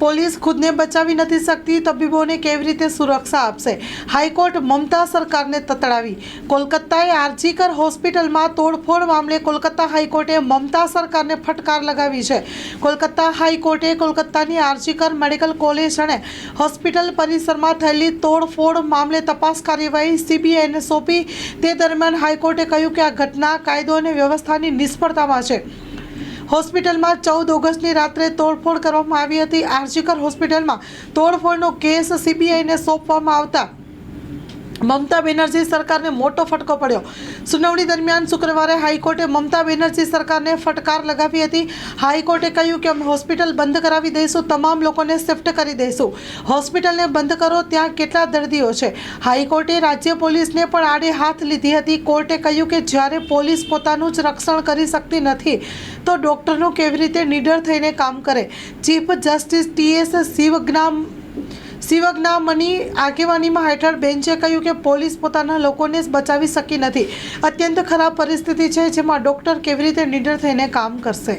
Police ખુદને બચાવી નથી શકતી, તબીબોને કેવી રીતે સુરક્ષા આપશે? હાઈકોર્ટ મમતા સરકારને તતડાવી. કોલકાતાએ આરજીકર હોસ્પિટલમાં તોડફોડ મામલે કોલકાતા હાઈકોર્ટે મમતા સરકારને ફટકાર લગાવી છે. કોલકાતા હાઈકોર્ટે કોલકાતાની આરજીકર મેડિકલ કોલેજ અને હોસ્પિટલ પરિસરમાં થયેલી તોડફોડ મામલે તપાસ કાર્યવાહી સીબીઆઈને સોંપી તે દરમિયાન હાઈકોર્ટે કહ્યું કે આ ઘટના કાયદો અને વ્યવસ્થાની નિષ્ફળતામાં છે. હોસ્પિટલમાં ચૌદ ઓગસ્ટની રાત્રે તોડફોડ કરવામાં આવી હતી. આરજીકર હોસ્પિટલમાં તોડફોડનો કેસ સીબીઆઈને સોંપવામાં આવતા મમતા બેનર્જી સરકારને મોટો ફટકો પડ્યો. સુનાવણી દરમિયાન શુક્રવારે હાઈકોર્ટે મમતા બેનર્જી સરકારને ફટકાર લગાવી હતી. હાઈકોર્ટે કહ્યું કે અમે હોસ્પિટલ બંધ કરાવી દઈશું, તમામ લોકોને શિફ્ટ કરી દઈશું. હોસ્પિટલને બંધ કરો, ત્યાં કેટલા દર્દીઓ છે? હાઈકોર્ટે રાજ્ય પોલીસને પણ આડે હાથ લીધી હતી. કોર્ટે કહ્યું કે જ્યારે પોલીસ પોતાનું જ રક્ષણ કરી શકતી નથી, તો ડૉક્ટરનું કેવી રીતે નીડર થઈને કામ કરે? ચીફ જસ્ટિસ ટીએસ શિવજ્ઞામ શિવજ્ઞામની આગેવાનીમાં હેઠળ બેન્ચે કહ્યું કે પોલીસ પોતાના લોકોને જ બચાવી શકી નથી. અત્યંત ખરાબ પરિસ્થિતિ છે, જેમાં ડૉક્ટર કેવી રીતે નીડર થઈને કામ કરશે?